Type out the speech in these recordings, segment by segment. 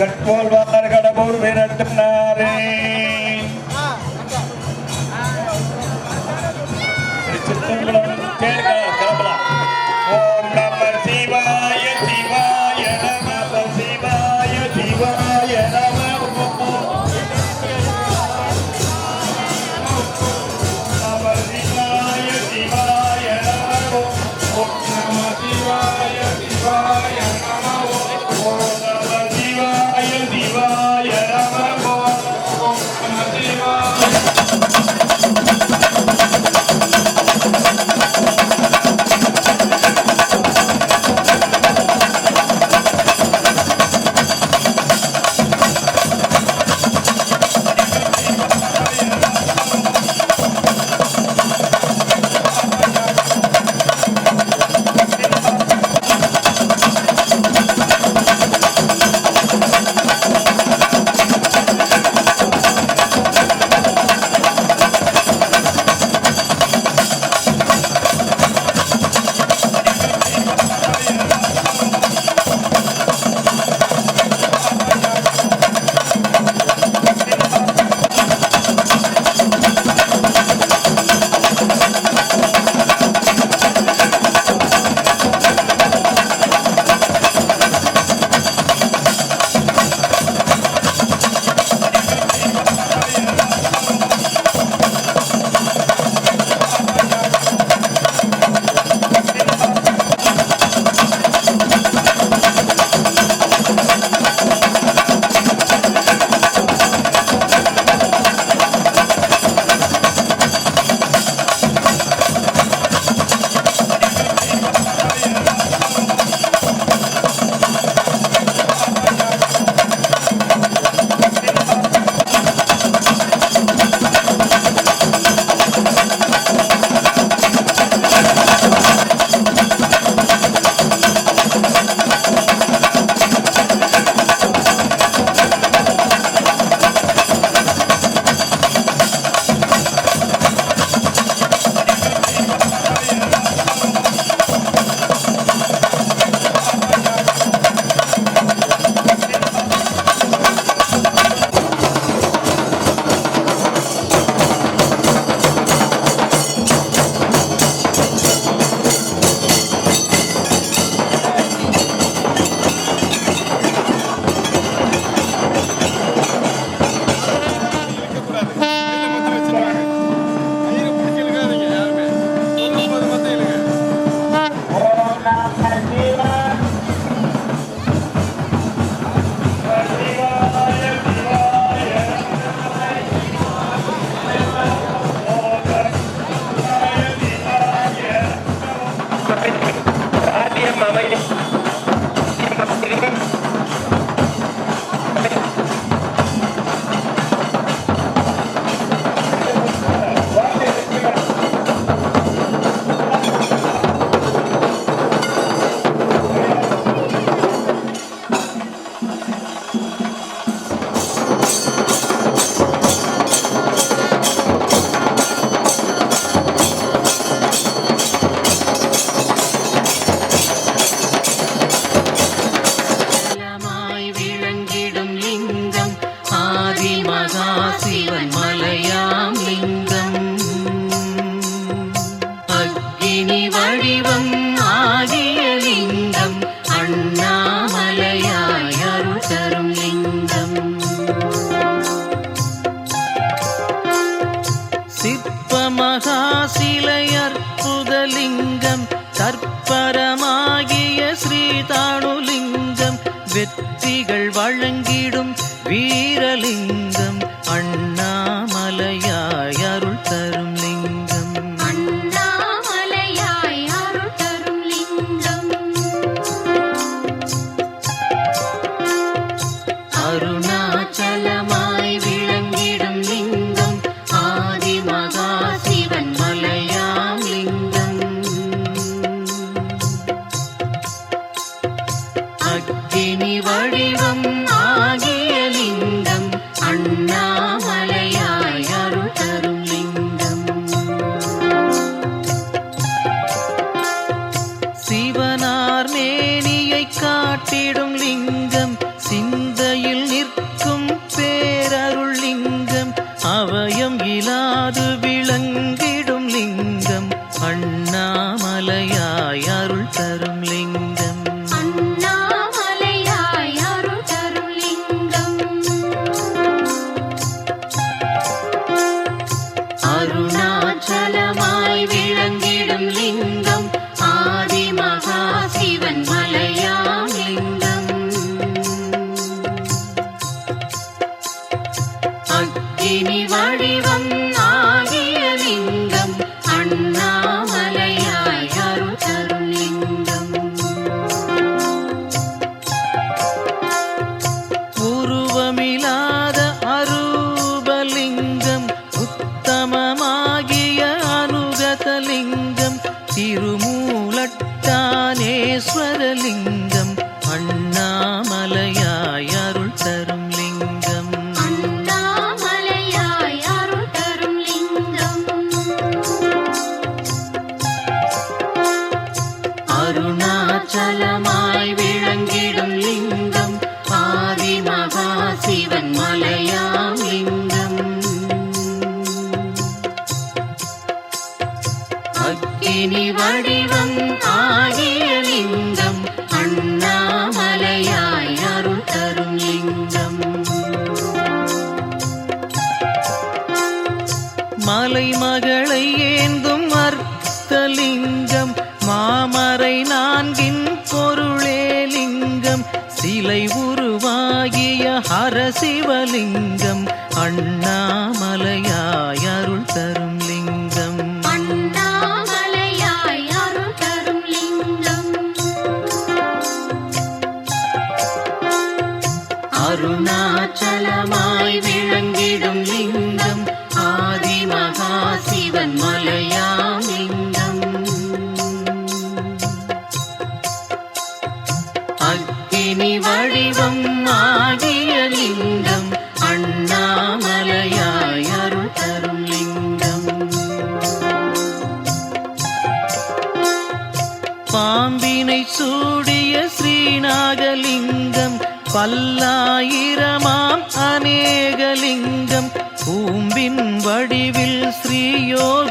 ಗಟ್ಕೋಲ್ವಾರ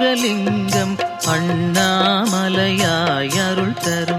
ஸ்ரீயோகலிங்கம் அண்ணாமலையாய் அருள் தரும்.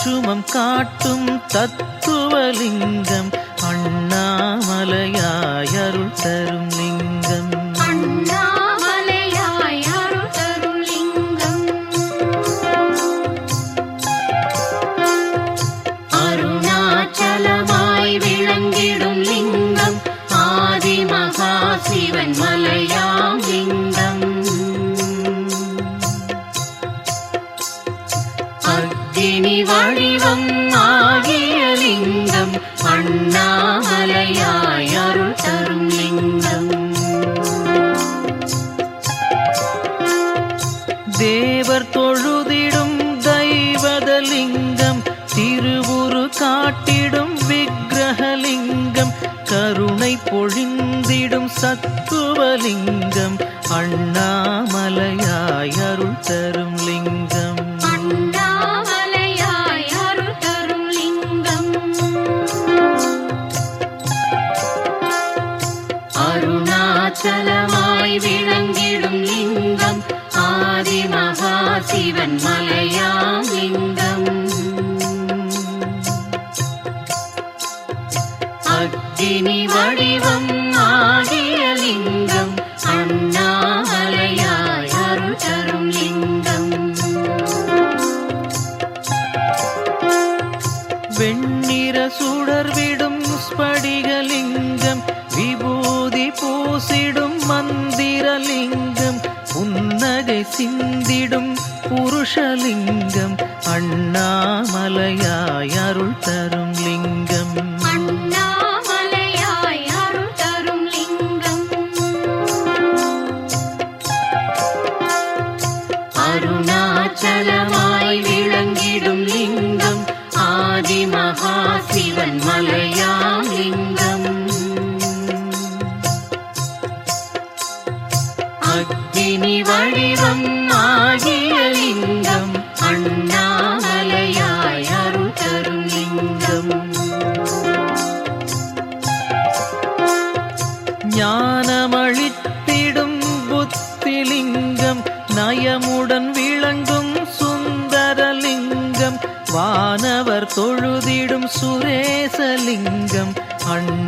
ஒற்றுமம் காட்டும் தத்துவலிங்கம் அண்ணாமலையாய் அருள் தரும் லிங்கம். அக்கினி வடிவம் ஆகிய லிங்கம் அண்ணா புன்னகை சிந்திடும் புருஷலிங்கம் அண்ணாமலையாய் அருள் தரும் லிங்கம். சுருதிடும் சுரேசலிங்கம் அண்ணன்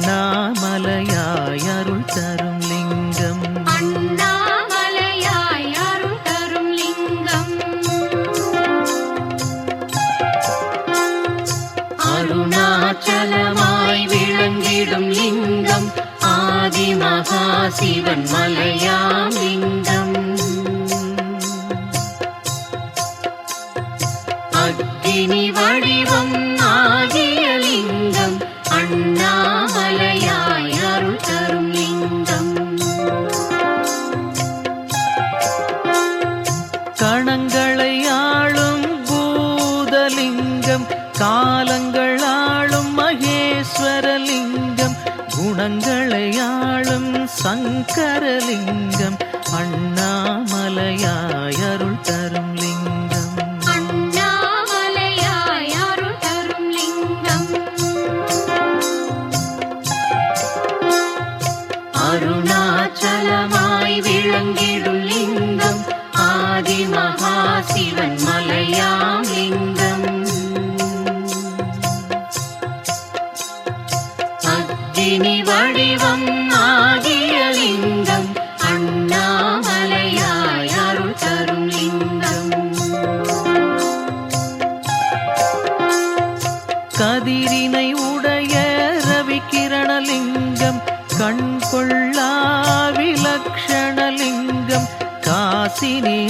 அருணாச்சலமாய் விளங்கிடும்.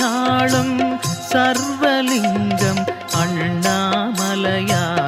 ஆளும் சர்வலிங்கம் அண்ணாமலையா?